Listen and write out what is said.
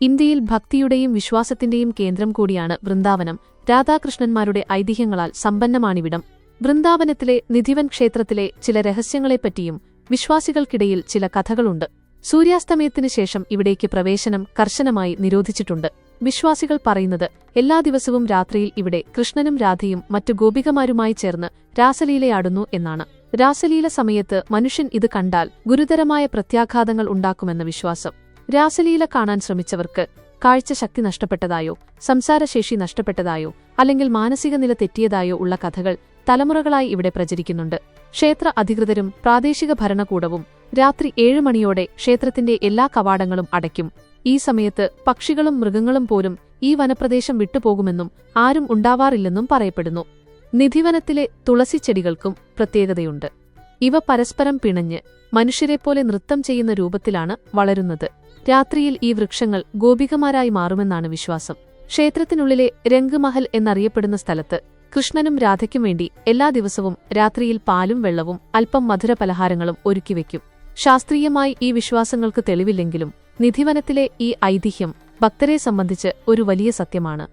ഇന്ത്യയിൽ ഭക്തിയുടെയും വിശ്വാസത്തിന്റെയും കേന്ദ്രം കൂടിയാണ് വൃന്ദാവനം. രാധാകൃഷ്ണന്മാരുടെ ഐതിഹ്യങ്ങളാൽ സമ്പന്നമാണിവിടം. വൃന്ദാവനത്തിലെ നിധിവൻ ക്ഷേത്രത്തിലെ ചില രഹസ്യങ്ങളെപ്പറ്റിയും വിശ്വാസികൾക്കിടയിൽ ചില കഥകളുണ്ട്. സൂര്യാസ്തമയത്തിനു ശേഷം ഇവിടേക്ക് പ്രവേശനം കർശനമായി നിരോധിച്ചിട്ടുണ്ട്. വിശ്വാസികൾ പറയുന്നത് എല്ലാ ദിവസവും രാത്രിയിൽ ഇവിടെ കൃഷ്ണനും രാധയും മറ്റു ഗോപികമാരുമായി ചേർന്ന് രാസലീലയാടുന്നു എന്നാണ്. രാസലീല സമയത്ത് മനുഷ്യൻ ഇത് കണ്ടാൽ ഗുരുതരമായ പ്രത്യാഘാതങ്ങൾ ഉണ്ടാക്കുമെന്ന വിശ്വാസം. രാസലീല കാണാൻ ശ്രമിച്ചവർക്ക് കാഴ്ചശക്തി നഷ്ടപ്പെട്ടതായോ സംസാരശേഷി നഷ്ടപ്പെട്ടതായോ അല്ലെങ്കിൽ മാനസിക നില തെറ്റിയതായോ ഉള്ള കഥകൾ തലമുറകളായി ഇവിടെ പ്രചരിക്കുന്നുണ്ട്. ക്ഷേത്ര അധികൃതരും പ്രാദേശിക ഭരണകൂടവും രാത്രി ഏഴ് മണിയോടെ ക്ഷേത്രത്തിന്റെ എല്ലാ കവാടങ്ങളും അടയ്ക്കും. ഈ സമയത്ത് പക്ഷികളും മൃഗങ്ങളും പോലും ഈ വനപ്രദേശം വിട്ടുപോകുമെന്നും ആരും ഉണ്ടാവാറില്ലെന്നും പറയപ്പെടുന്നു. നിധിവനത്തിലെ തുളസിച്ചെടികൾക്കും പ്രത്യേകതയുണ്ട്. ഇവ പരസ്പരം പിണഞ്ഞ് മനുഷ്യരെപ്പോലെ നൃത്തം ചെയ്യുന്ന രൂപത്തിലാണ് വളരുന്നത്. രാത്രിയിൽ ഈ വൃക്ഷങ്ങൾ ഗോപികമാരായി മാറുമെന്നാണ് വിശ്വാസം. ക്ഷേത്രത്തിനുള്ളിലെ രംഗമഹൽ എന്നറിയപ്പെടുന്ന സ്ഥലത്ത് കൃഷ്ണനും രാധയ്ക്കും വേണ്ടി എല്ലാ ദിവസവും രാത്രിയിൽ പാലും വെള്ളവും അല്പം മധുര പലഹാരങ്ങളും ഒരുക്കിവെക്കും ശാസ്ത്രീയമായി ഈ വിശ്വാസങ്ങൾക്ക് തെളിവില്ലെങ്കിലും നിധിവനത്തിലെ ഈ ഐതിഹ്യം ഭക്തരെ സംബന്ധിച്ച് ഒരു വലിയ സത്യമാണ്.